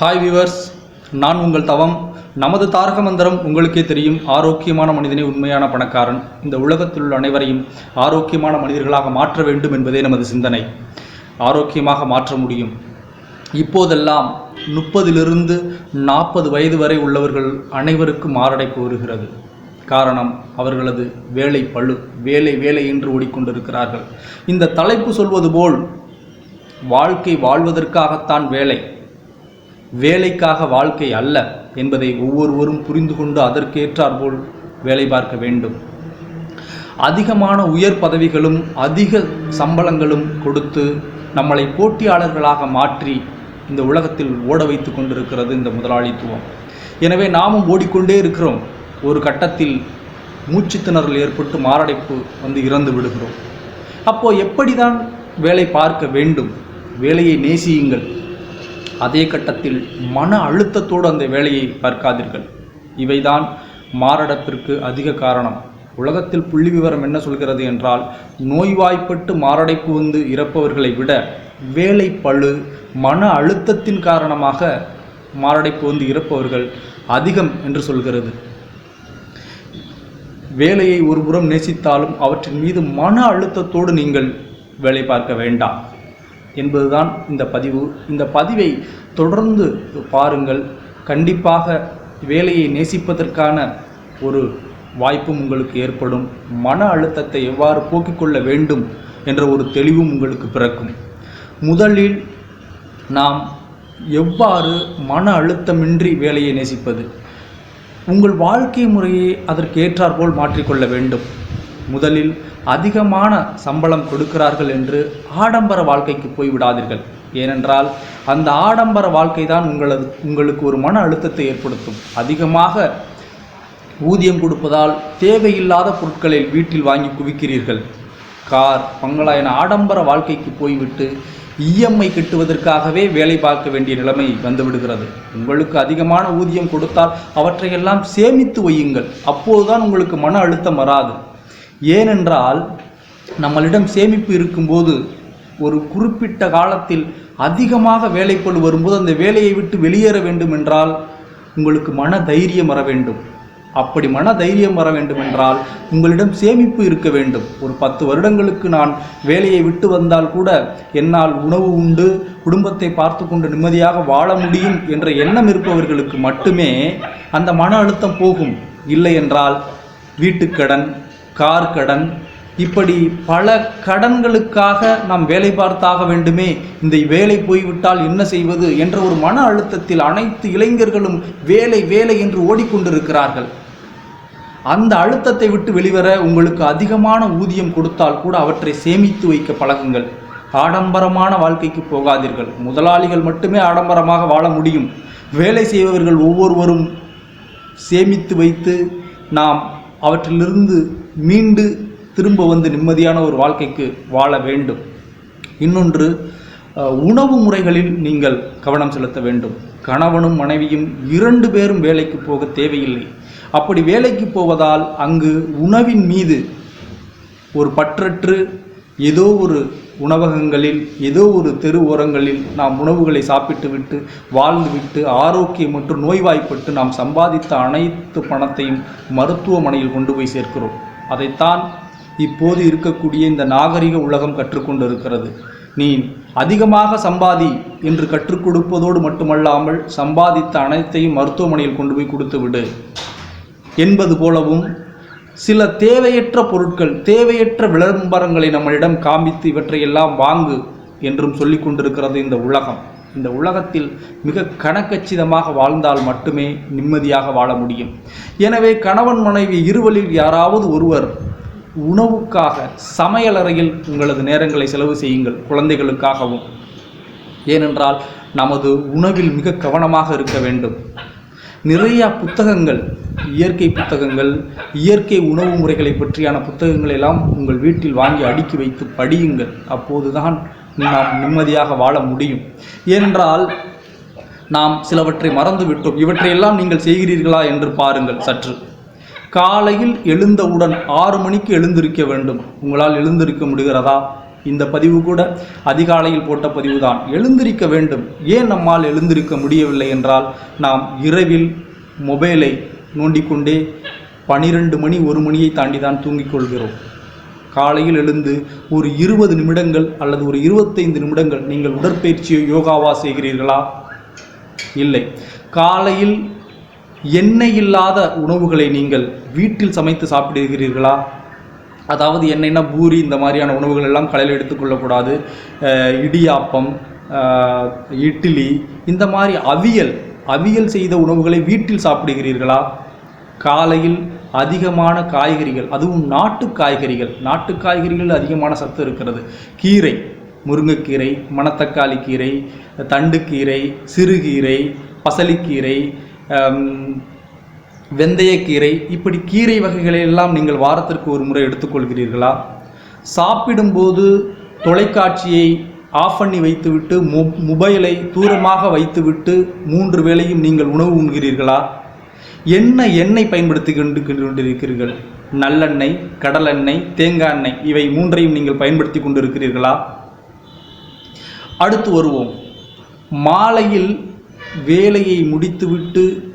Hi viewers நான் உங்கள் தவம். நமது தாரக மந்திரம் உங்களுக்கே தெரியும். ஆரோக்கியமான மனிதனே உண்மையான பணக்காரன். இந்த உலகத்தில் உள்ள அனைவரையும் ஆரோக்கியமான மனிதர்களாக மாற்ற வேண்டும் என்பதே நமது சிந்தனை. ஆரோக்கியமாக மாற்ற முடியும். இப்போதெல்லாம் முப்பதிலிருந்து நாற்பது வயது வரை உள்ளவர்கள் அனைவருக்கும் மாரடைப்பு வருகிறது. காரணம் அவர்களது வேலை பளு வேலை வேலை என்று ஓடிக்கொண்டிருக்கிறார்கள். இந்த தலைப்பு சொல்வது போல் வாழ்க்கை வாழ்வதற்காகத்தான் வேலை. வேலைக்காக வாழ்க்கை அல்ல என்பதை ஒவ்வொருவரும் புரிந்து கொண்டு அதற்கேற்றாற்போல் வேலை பார்க்க வேண்டும். அதிகமான உயர் பதவிகளும் அதிக சம்பளங்களும் கொடுத்து நம்மளை போட்டியாளர்களாக மாற்றி இந்த உலகத்தில் ஓட வைத்து கொண்டிருக்கிறது இந்த முதலாளித்துவம். எனவே நாமும் ஓடிக்கொண்டே இருக்கிறோம். ஒரு கட்டத்தில் மூச்சுத்திணறல் ஏற்பட்டு மாரடைப்பு வந்து இறந்து விடுகிறோம். அப்போது எப்படி தான் வேலை பார்க்க வேண்டும்? வேலையை நேசியுங்கள். அதே கட்டத்தில் மன அழுத்தத்தோடு அந்த வேலையை பார்க்காதீர்கள். இவைதான் மாரடைப்பிற்கு அதிக காரணம். உலகத்தில் புள்ளி விவரம் என்ன சொல்கிறது என்றால் நோய்வாய்ப்பட்டு மாரடைப்பு வந்து இறப்பவர்களை விட வேலை பளு மன அழுத்தத்தின் காரணமாக மாரடைப்பு வந்து இறப்பவர்கள் அதிகம் என்று சொல்கிறது. வேலையை ஒருபுறம் நேசித்தாலும் அவற்றின் மீது மன அழுத்தத்தோடு நீங்கள் வேலை பார்க்க வேண்டாம். என்பதுதான் இந்த பதிவு. இந்த பதிவை தொடர்ந்து பாருங்கள். கண்டிப்பாக வேலையை நேசிப்பதற்கான ஒரு வாய்ப்பும் உங்களுக்கு ஏற்படும். மன அழுத்தத்தை எவ்வாறு போக்கிக் கொள்ள வேண்டும் என்ற ஒரு தெளிவும் உங்களுக்கு பிறக்கும். முதலில் நாம் எவ்வாறு மன அழுத்தமின்றி வேலையை நேசிப்பது? உங்கள் வாழ்க்கை முறையை அதற்கு ஏற்றாற்போல் மாற்றிக்கொள்ள வேண்டும். முதலில் அதிகமான சம்பளம் கொடுக்கிறார்கள் என்று ஆடம்பர வாழ்க்கைக்கு போய்விடாதீர்கள் ஏனென்றால் அந்த ஆடம்பர வாழ்க்கை தான் உங்களது உங்களுக்கு ஒரு மன அழுத்தத்தை ஏற்படுத்தும். அதிகமாக ஊதியம் கொடுப்பதால் தேவையில்லாத பொருட்களை வீட்டில் வாங்கி குவிக்கிறீர்கள். கார் பங்களா என ஆடம்பர வாழ்க்கைக்கு போய்விட்டு இஎம்ஐ கட்டுவதற்காகவே வேலை பார்க்க வேண்டிய நிலைமை வந்துவிடுகிறது. உங்களுக்கு அதிகமான ஊதியம் கொடுத்தால் அவற்றையெல்லாம் சேமித்து வையுங்கள். அப்போதுதான் உங்களுக்கு மன அழுத்தம் வராது. ஏனென்றால் நம்மளிடம் சேமிப்பு இருக்கும்போது ஒரு குறிப்பிட்ட காலத்தில் அதிகமாக வேலைப்பளு வரும்போது அந்த வேலையை விட்டு வெளியேற வேண்டும் என்றால் உங்களுக்கு மன தைரியம் வர வேண்டும். அப்படி மன தைரியம் வர வேண்டும் என்றால் உங்களிடம் சேமிப்பு இருக்க வேண்டும். ஒரு பத்து வருடங்களுக்கு நான் வேலையை விட்டு வந்தால் கூட என்னால் உணவு உண்டு குடும்பத்தை பார்த்து கொண்டு நிம்மதியாக வாழ முடியும் என்ற எண்ணம் இருப்பவர்களுக்கு மட்டுமே அந்த மன அழுத்தம் போகும். இல்லை என்றால் வீட்டுக்கடன் கார் கடன் இப்படி பல கடன்களுக்காக நாம் வேலை பார்த்தாக வேண்டுமே. இந்த வேலை போய்விட்டால் என்ன செய்வது என்ற ஒரு மன அழுத்தத்தில் அனைத்து இளைஞர்களும் வேலை வேலை என்று ஓடிக்கொண்டிருக்கிறார்கள். அந்த அழுத்தத்தை விட்டு வெளிவர உங்களுக்கு அதிகமான ஊதியம் கொடுத்தால் கூட அவற்றை சேமித்து வைக்க பழகுங்கள். ஆடம்பரமான வாழ்க்கைக்கு போகாதீர்கள். முதலாளிகள் மட்டுமே ஆடம்பரமாக வாழ முடியும். வேலை செய்பவர்கள் ஒவ்வொருவரும் சேமித்து வைத்து நாம் அவற்றிலிருந்து மீண்டு திரும்ப வந்து நிம்மதியான ஒரு வாழ்க்கைக்கு வாழ வேண்டும். இன்னொன்று உணவு முறைகளில் நீங்கள் கவனம் செலுத்த வேண்டும். கணவனும் மனைவியும் இரண்டு பேரும் வேலைக்கு போக தேவையில்லை. அப்படி வேலைக்கு போவதால் அங்கு உணவின் மீது ஒரு பற்றற்று ஏதோ ஒரு உணவகங்களில் ஏதோ ஒரு தெரு ஓரங்களில் நாம் உணவுகளை சாப்பிட்டுவிட்டு வாழ்ந்துவிட்டு ஆரோக்கியம் மற்றும் நோய்வாய்ப்பட்டு நாம் சம்பாதித்த அனைத்து பணத்தையும் மருத்துவமனையில் கொண்டு போய் சேர்க்கிறோம். அதைத்தான் இப்போது இருக்கக்கூடிய இந்த நாகரிக உலகம் கற்றுக்கொண்டு இருக்கிறது நீ அதிகமாக சம்பாதி என்று கற்றுக் கொடுப்பதோடு மட்டுமல்லாமல் சம்பாதித்த அனைத்தையும் மருத்துவமனையில் கொண்டு போய் கொடுத்து விடு. என்பது போலவும் சில தேவையற்ற பொருட்கள் தேவையற்ற விளம்பரங்களை நம்மளிடம் காமித்து இவற்றையெல்லாம் வாங்கு என்றும் சொல்லி கொண்டிருக்கிறது இந்த உலகம். இந்த உலகத்தில் மிக கணக்கச்சிதமாக வாழ்ந்தால் மட்டுமே நிம்மதியாக வாழ முடியும். எனவே கணவன் மனைவி இருவரில் யாராவது ஒருவர் உணவுக்காக சமையலறையில் உங்களது நேரங்களை செலவு செய்யுங்கள் குழந்தைகளுக்காகவும். ஏனென்றால் நமது உணவில் மிக கவனமாக இருக்க வேண்டும். நிறையா புத்தகங்கள் இயற்கை புத்தகங்கள் இயற்கை உணவு முறைகளை பற்றியான புத்தகங்களை எல்லாம் உங்கள் வீட்டில் வாங்கி அடுக்கி வைத்து படியுங்கள். அப்போதுதான் நாம் நிம்மதியாக வாழ முடியும். ஏனென்றால் நாம் சிலவற்றை மறந்து விட்டோம் இவற்றையெல்லாம் நீங்கள் செய்கிறீர்களா என்று பாருங்கள் சற்று. காலையில் எழுந்தவுடன் ஆறு மணிக்கு எழுந்திருக்க வேண்டும். உங்களால் எழுந்திருக்க முடிகிறதா? இந்த பதிவு கூட அதிகாலையில் போட்ட பதிவு தான் எழுந்திருக்க வேண்டும். ஏன் நம்மால் எழுந்திருக்க முடியவில்லை என்றால் நாம் இரவில் மொபைலை நோண்டிக்கொண்டே பனிரெண்டு மணி ஒரு மணியை தாண்டி தான் தூங்கிக் கொள்கிறோம். காலையில் எழுந்து ஒரு இருபது நிமிடங்கள் அல்லது ஒரு இருபத்தைந்து நிமிடங்கள் நீங்கள் உடற்பயிற்சியோ யோகாவா செய்கிறீர்களா? இல்லை. காலையில் எண்ணெய் இல்லாத உணவுகளை நீங்கள் வீட்டில் சமைத்து சாப்பிடுகிறீர்களா? அதாவது என்னென்ன பூரி இந்த மாதிரியான உணவுகள் எல்லாம் காலையில் எடுத்துக்கொள்ளக்கூடாது இடியாப்பம் இட்லி இந்த மாதிரி அவியல் அவியல் செய்த உணவுகளை வீட்டில் சாப்பிடுகிறீர்களா? காலையில் அதிகமான காய்கறிகள் அதுவும் நாட்டு காய்கறிகள் நாட்டு காய்கறிகளில் அதிகமான சத்து இருக்கிறது. கீரை முருங்கைக்கீரை மணத்தக்காளி கீரை தண்டுக்கீரை சிறுகீரை பசலிக்கீரை வெந்தயக்கீரை இப்படி கீரை வகைகளை எல்லாம் நீங்கள் வாரத்திற்கு ஒரு முறை எடுத்துக்கொள்கிறீர்களா? சாப்பிடும்போது தொலைக்காட்சியை ஆஃப் பண்ணி வைத்துவிட்டு மொ மொபைலை தூரமாக வைத்துவிட்டு மூன்று வேளையும் நீங்கள் உணவு உண்கிறீர்களா? என்ன எண்ணெய் பயன்படுத்தி கொண்டு கொண்டிருக்கிறீர்கள் நல்லெண்ணெய் கடலெண்ணெய் தேங்காய் எண்ணெய் இவை மூன்றையும் நீங்கள் பயன்படுத்தி கொண்டிருக்கிறீர்களா? அடுத்து வருவோம். மாலையில் வேலையை முடித்துவிட்டு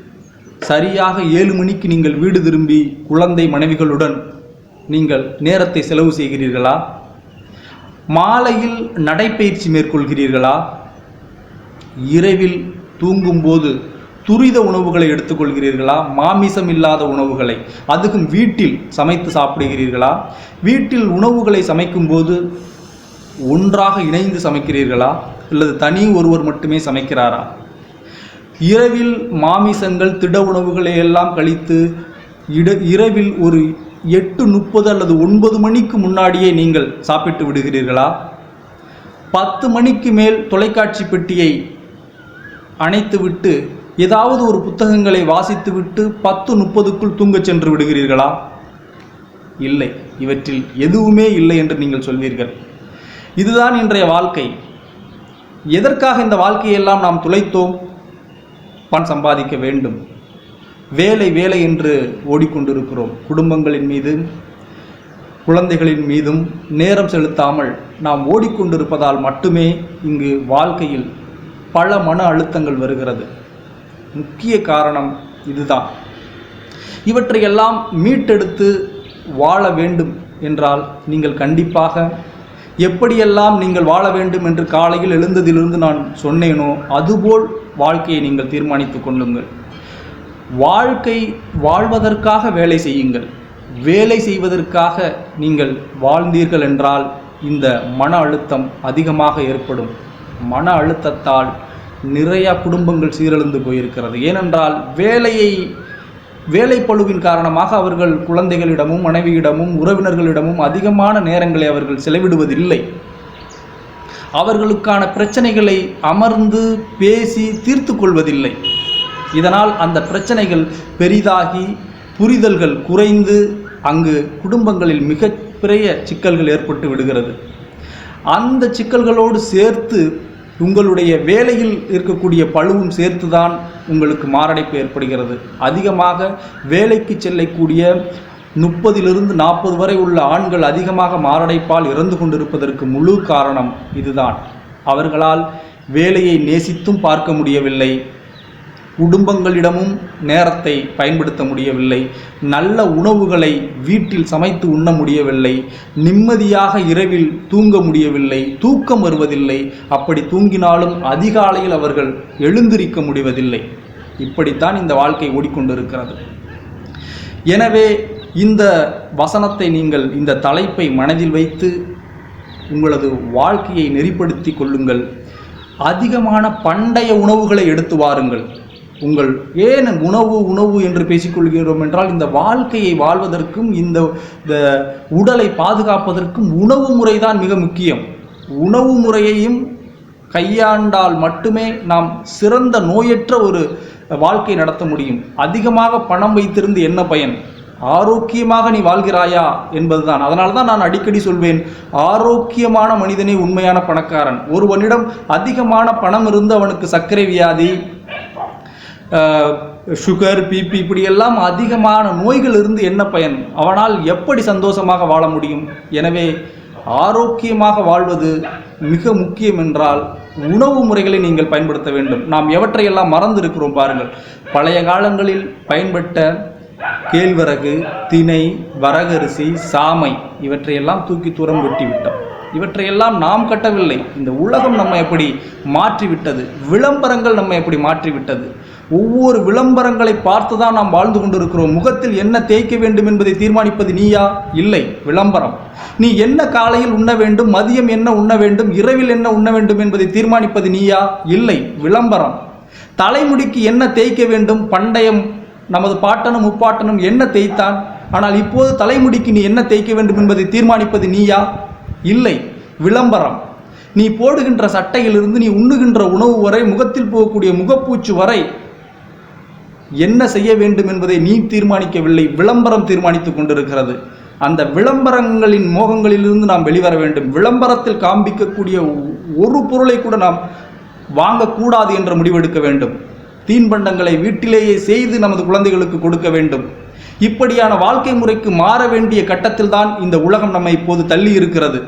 சரியாக ஏழு மணிக்கு நீங்கள் வீடு திரும்பி குழந்தை மனைவிகளுடன் நீங்கள் நேரத்தை செலவு செய்கிறீர்களா? மாலையில் நடைப்பயிற்சி மேற்கொள்கிறீர்களா? இரவில் தூங்கும்போது துரித உணவுகளை எடுத்துக்கொள்கிறீர்களா? மாமிசம் இல்லாத உணவுகளை அதுக்கும் வீட்டில் சமைத்து சாப்பிடுகிறீர்களா? வீட்டில் உணவுகளை சமைக்கும்போது ஒன்றாக இணைந்து சமைக்கிறீர்களா? அல்லது தனி ஒருவர் மட்டுமே சமைக்கிறாரா? இரவில் மாமிசங்கள் திட உணவுகளை எல்லாம் கழித்து இட இரவில் ஒரு எட்டு முப்பது அல்லது ஒன்பது மணிக்கு முன்னாடியே நீங்கள் சாப்பிட்டு விடுகிறீர்களா? பத்து மணிக்கு மேல் தொலைக்காட்சி பெட்டியை அணைத்துவிட்டு ஏதாவது ஒரு புத்தகங்களை வாசித்துவிட்டு பத்து முப்பதுக்குள் தூங்கச் சென்று விடுகிறீர்களா? இல்லை. இவற்றில் எதுவுமே இல்லை என்று நீங்கள் சொல்வீர்கள். இதுதான் இன்றைய வாழ்க்கை. எதற்காக இந்த வாழ்க்கையெல்லாம் நாம் துளைத்தோம்? பணம் சம்பாதிக்க வேண்டும். வேலை வேலை என்று ஓடிக்கொண்டிருக்கிறோம். குடும்பங்களின் மீது குழந்தைகளின் மீதும் நேரம் செலுத்தாமல் நாம் ஓடிக்கொண்டிருப்பதால் மட்டுமே இங்கு வாழ்க்கையில் பல மன அழுத்தங்கள் வருகிறது. முக்கிய காரணம் இதுதான். இவற்றையெல்லாம் மீட்டெடுத்து வாழ வேண்டும் என்றால் நீங்கள் கண்டிப்பாக எப்படியெல்லாம் நீங்கள் வாழ வேண்டும் என்று காலையில் எழுந்ததிலிருந்து நான் சொன்னேனோ அதுபோல் வாழ்க்கையை நீங்கள் தீர்மானித்து கொள்ளுங்கள். வாழ்க்கை வாழ்வதற்காக வேலை செய்யுங்கள். வேலை செய்வதற்காக நீங்கள் வாழ்ந்தீர்கள் என்றால் இந்த மன அழுத்தம் அதிகமாக ஏற்படும். மன அழுத்தத்தால் நிறையா குடும்பங்கள் சீரழிந்து போயிருக்கிறது. ஏனென்றால் வேலையை வேலைப்பளுவின் காரணமாக அவர்கள் குழந்தைகளிடமும் மனைவியிடமும் உறவினர்களிடமும் அதிகமான நேரங்களை அவர்கள் செலவிடுவதில்லை. அவர்களுக்கான பிரச்சனைகளை அமர்ந்து பேசி தீர்த்து கொள்வதில்லை. இதனால் அந்த பிரச்சனைகள் பெரிதாகி புரிதல்கள் குறைந்து அங்கு குடும்பங்களில் மிகப்பெரிய சிக்கல்கள் ஏற்பட்டு விடுகிறது. அந்த சிக்கல்களோடு சேர்த்து உங்களுடைய வேலையில் இருக்கக்கூடிய பழுவும் சேர்த்துதான் உங்களுக்கு மாரடைப்பு ஏற்படுகிறது. அதிகமாக வேலைக்கு செல்லக்கூடிய முப்பதிலிருந்து நாற்பது வரை உள்ள ஆண்கள் அதிகமாக மாரடைப்பால் இறந்து கொண்டிருப்பதற்கு முழு காரணம் இதுதான். அவர்களால் வேலையை நேசித்தும் பார்க்க முடியவில்லை. குடும்பங்களிடமும் நேரத்தை பயன்படுத்த முடியவில்லை. நல்ல உணவுகளை வீட்டில் சமைத்து உண்ண முடியவில்லை. நிம்மதியாக இரவில் தூங்க முடியவில்லை. தூக்கம் வருவதில்லை. அப்படி தூங்கினாலும் அதிகாலையில் அவர்கள் எழுந்திருக்க முடிவதில்லை. இப்படித்தான் இந்த வாழ்க்கை ஓடிக்கொண்டிருக்கிறது. எனவே இந்த வசனத்தை நீங்கள் இந்த தலைப்பை மனதில் வைத்து உங்களது வாழ்க்கையை நெறிப்படுத்தி கொள்ளுங்கள். அதிகமான பண்டைய உணவுகளை எடுத்து வாருங்கள். உங்கள் ஏன் உணவு உணவு என்று பேசிக்கொள்கிறோம் என்றால் இந்த வாழ்க்கையை வாழ்வதற்கும் இந்த இந்த உடலை பாதுகாப்பதற்கும் உணவு முறைதான் மிக முக்கியம். உணவு முறையையும் கையாண்டால் மட்டுமே நாம் சிறந்த நோயற்ற ஒரு வாழ்க்கை நடத்த முடியும். அதிகமாக பணம் வைத்திருந்து என்ன பயன்? ஆரோக்கியமாக நீ வாழ்கிறாயா என்பதுதான். அதனால தான் நான் அடிக்கடி சொல்வேன் ஆரோக்கியமான மனிதனே உண்மையான பணக்காரன். ஒருவனிடம் அதிகமான பணம் இருந்து அவனுக்கு சர்க்கரை வியாதி சுகர் பிபி இப்படியெல்லாம் அதிகமான நோய்கள் இருந்து என்ன பயன்? அவனால் எப்படி சந்தோஷமாக வாழ முடியும்? எனவே ஆரோக்கியமாக வாழ்வது மிக முக்கியம் என்றால் உணவு முறைகளை நீங்கள் பயன்படுத்த வேண்டும். நாம் எவற்றையெல்லாம் மறந்திருக்கிறோம் பாருங்கள். பழைய காலங்களில் பயன்பட்ட கேழ்வரகு தினை வரகரிசி சாமை இவற்றையெல்லாம் தூக்கி தூரம் விட்டுவிட்டோம். இவற்றையெல்லாம் நாம் கட்டவில்லை. இந்த உலகம் நம்மை எப்படி மாற்றிவிட்டது. விளம்பரங்கள் நம்மை எப்படி மாற்றிவிட்டது. ஒவ்வொரு விளம்பரங்களை பார்த்து தான் நாம் வாழ்ந்து கொண்டிருக்கிறோம். முகத்தில் என்ன தேய்க்க வேண்டும் என்பதை தீர்மானிப்பது நீயா? இல்லை. விளம்பரம். நீ என்ன காலையில் உண்ண வேண்டும் மதியம் என்ன உண்ண வேண்டும் இரவில் என்ன உண்ண வேண்டும் என்பதை தீர்மானிப்பது நீயா? இல்லை. விளம்பரம். தலைமுடிக்கு என்ன தேய்க்க வேண்டும்? பண்டைய நமது பாட்டனும் முப்பாட்டனும் என்ன தேய்த்தான்? ஆனால் இப்போது தலைமுடிக்கு நீ என்ன தேய்க்க வேண்டும் என்பதை தீர்மானிப்பது நீயா? இல்லை விளம்பரம். நீ போடுகின்ற சட்டையிலிருந்து நீ உண்ணுகின்ற உணவு வரை முகத்தில் போகக்கூடிய முகப்பூச்சு வரை என்ன செய்ய வேண்டும் என்பதை நீ தீர்மானிக்கவில்லை விளம்பரம் தீர்மானித்துக் கொண்டிருக்கிறது. அந்த விளம்பரங்களின் மோகங்களிலிருந்து நாம் வெளிவர வேண்டும். விளம்பரத்தில் காண்பிக்கக்கூடிய ஒரு பொருளை கூட நாம் வாங்கக்கூடாது என்ற முடிவெடுக்க வேண்டும். தீன்பண்டங்களை வீட்டிலேயே செய்து நமது குழந்தைகளுக்கு கொடுக்க வேண்டும். இப்படியான வாழ்க்கை முறைக்கு மாற வேண்டிய கட்டத்தில் தான் இந்த உலகம் நம்மை இப்போது தள்ளி இருக்கிறது.